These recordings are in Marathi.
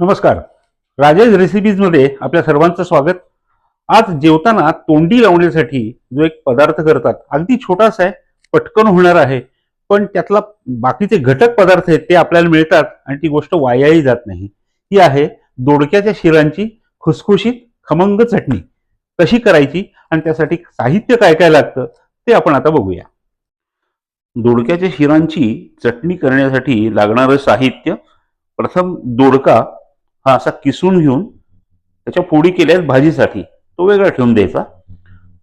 नमस्कार. राजेश रेसिपीजमध्ये आपल्या सर्वांचं स्वागत. आज जेवताना तोंडी लावण्यासाठी जो एक पदार्थ करतात अगदी छोटासा आहे पटकन होणार आहे पण त्यातला बाकीचे घटक पदार्थ आहेत ते आपल्याला मिळतात आणि ती गोष्ट वायाही जात नाही. ही आहे दोडक्याच्या शिरांची खुसखुशीत खमंग चटणी. कशी करायची आणि त्यासाठी साहित्य काय काय लागतं ते आपण आता बघूया. दोडक्याच्या शिरांची चटणी करण्यासाठी लागणारं साहित्य प्रथम दोडका हा असा किसून घेऊन त्याच्या फोडी केल्या भाजीसाठी. तो वेगळा ठेवून द्यायचा.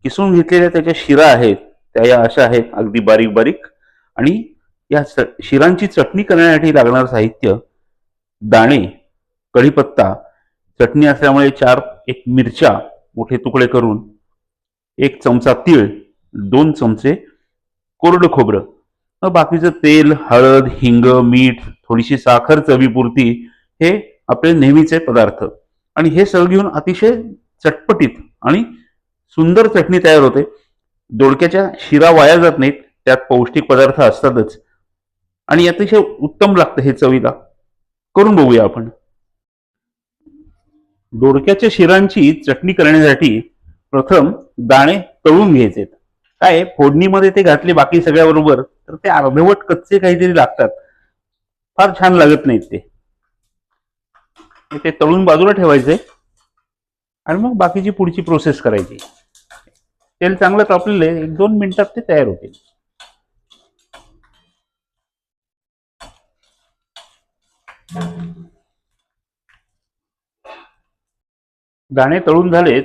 किसून घेतलेल्या त्याच्या शिरा आहेत त्या या अशा आहेत अगदी बारीक बारीक. आणि या शिरांची चटणी करण्यासाठी लागणार साहित्य दाणे कढीपत्ता. चटणी असल्यामुळे चार एक मिरच्या मोठे तुकडे करून एक चमचा तीळ दोन चमचे कोरडं खोबरं. मग बाकीचं तेल हळद हिंग मीठ थोडीशी साखर चवीपुरती हे आपले नेहमीचे पदार्थ. आणि हे सगळं घेऊन अतिशय चटपटीत आणि सुंदर चटणी तयार होते. दोडक्याच्या शिरा वाया जात नाहीत त्यात पौष्टिक पदार्थ असतातच. आणि अतिशय उत्तम लागतं हे चवीला. करून बघूया आपण. दोडक्याच्या शिरांची चटणी करण्यासाठी प्रथम दाणे तळून घ्यायचे. काय फोडणीमध्ये ते घातले बाकी सगळ्याबरोबर? तर ते अर्धवट कच्चे काहीतरी लागतात. फार छान लागत नाहीत ते. ते तळून बाजूला ठेवायचे आणि मग बाकीची पुढची प्रोसेस करायची. तेल चांगलं तापलेलं आहे. एक दोन मिनिटात ते तयार होते दाणे तळून झालेत.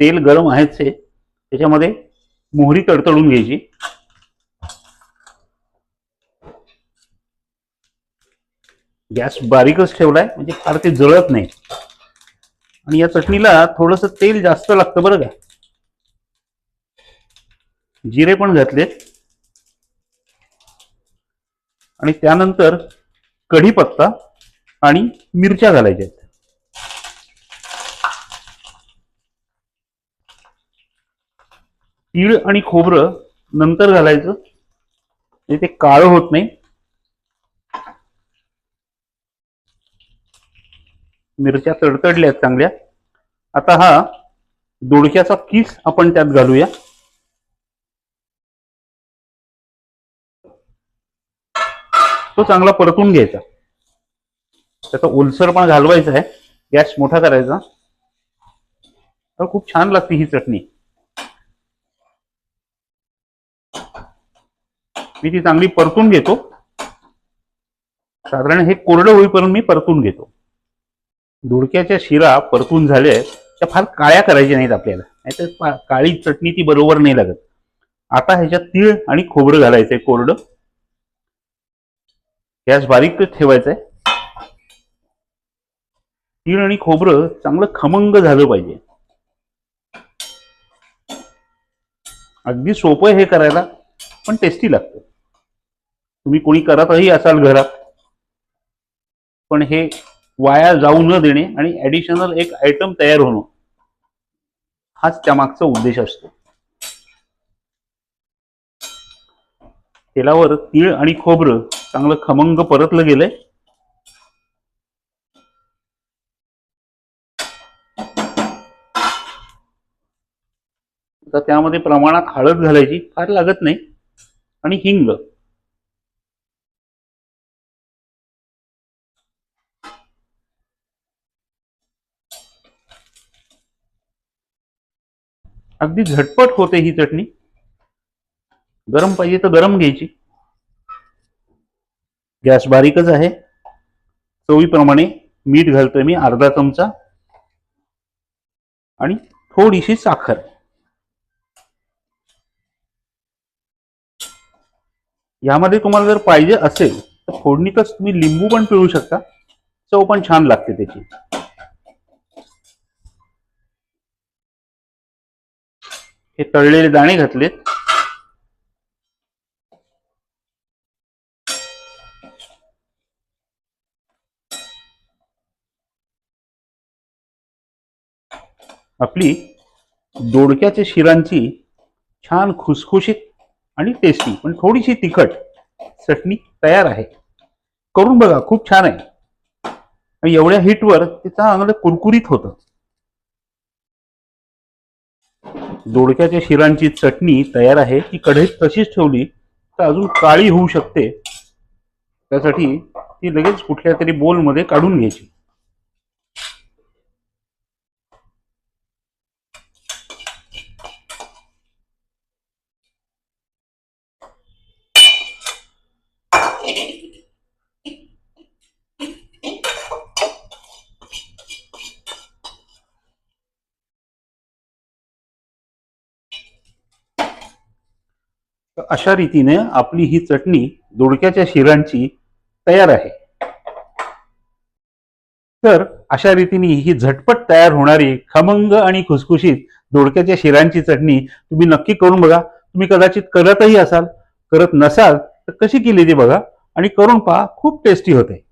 तेल गरम आहेच आहे. त्याच्यामध्ये मोहरी तडतडून घ्यायची. गॅस बारीकच ठेवलाय म्हणजे फार ते जळत नाही. आणि या चटणीला थोडस तेल जास्त लागतं बरं का. जिरे पण घातलेत. आणि त्यानंतर कढीपत्ता आणि मिरच्या घालायच्या आहेत. तीळ आणि खोबरं नंतर घालायचं. म्हणजे ते काळं होत नाही. मिरच्या तडतडल्या आहेत चांगल्या. आता हा दोडक्याचा किस आपण त्यात घालूया. तो चांगला परतून घ्यायचा. त्याचा ओलसर पण घालवायचा आहे. गॅस मोठा करायचा. तर खूप छान लागते ही चटणी. मी ती चांगली परतून घेतो. साधारण हे कोरडं होईपर्यंत मी परतून घेतो. दोडक्याच्या शिरा परतून झाल्या त्या फार काळ्या करायच्या नाहीत आपल्याला. नाहीतर काळी चटणी ती बरोबर नाही लागत. आता ह्याच्यात तीळ आणि खोबरं घालायचंय कोरडं. गॅस बारीक ठेवायचा आहे तीळ आणि खोबरं चांगलं खमंग झालं पाहिजे. अगदी सोपं हे करायला पण टेस्टी लागतं. तुम्ही कोणी करतही असाल घरात पण हे वाया जाऊ न देणे आणि ऍडिशनल एक आयटम तयार होणं. हाच त्यामागचा उद्देश असतो. तेलावर तीळ आणि खोबरं चांगलं खमंग परतलं गेलंय. तर त्यामध्ये प्रमाणात हळद घालायची फार लागत नाही. आणि हिंग. अगदी झटपट होते ही चटणी. गरम पाहिजे तर गरम घ्यायची. गॅस बारीकच आहे. चवीप्रमाणे मीठ घालतोय मी अर्धा चमचा. आणि थोडीशी साखर. यामध्ये तुम्हाला जर पाहिजे असेल तर फोडणीतच तुम्ही लिंबू पण पिळू शकता. चव पण छान लागते त्याची. हे तळलेले दाणे घातलेत. आपली दोडक्याच्या शिरांची छान खुसखुशीत आणि टेस्टी पण थोडीशी तिखट चटणी तयार आहे. करून बघा खूप छान आहे. आणि एवढ्या हिटवर ते चांगलं कुरकुरीत होतं. दोडक्याच्या शिरांची चटणी तयार आहे. ती कढईत तशीच ठेवली तर अजून काळी होऊ शकते. त्यासाठी ती लगेच कुठल्या तरी बोलमध्ये काढून घ्यायची. तर अशा रीतीने आपली ही चटणी दोडक्याच्या शिरांची तयार आहे. तर अशा रीतीने ही झटपट तयार होणारी खमंग आणि खुसखुशीत दोडक्याच्या शिरांची चटणी तुम्ही नक्की करून बघा. तुम्ही कदाचित करतही असाल करत नसाल तर कशी केली ती बघा आणि करून पहा खूप टेस्टी होते.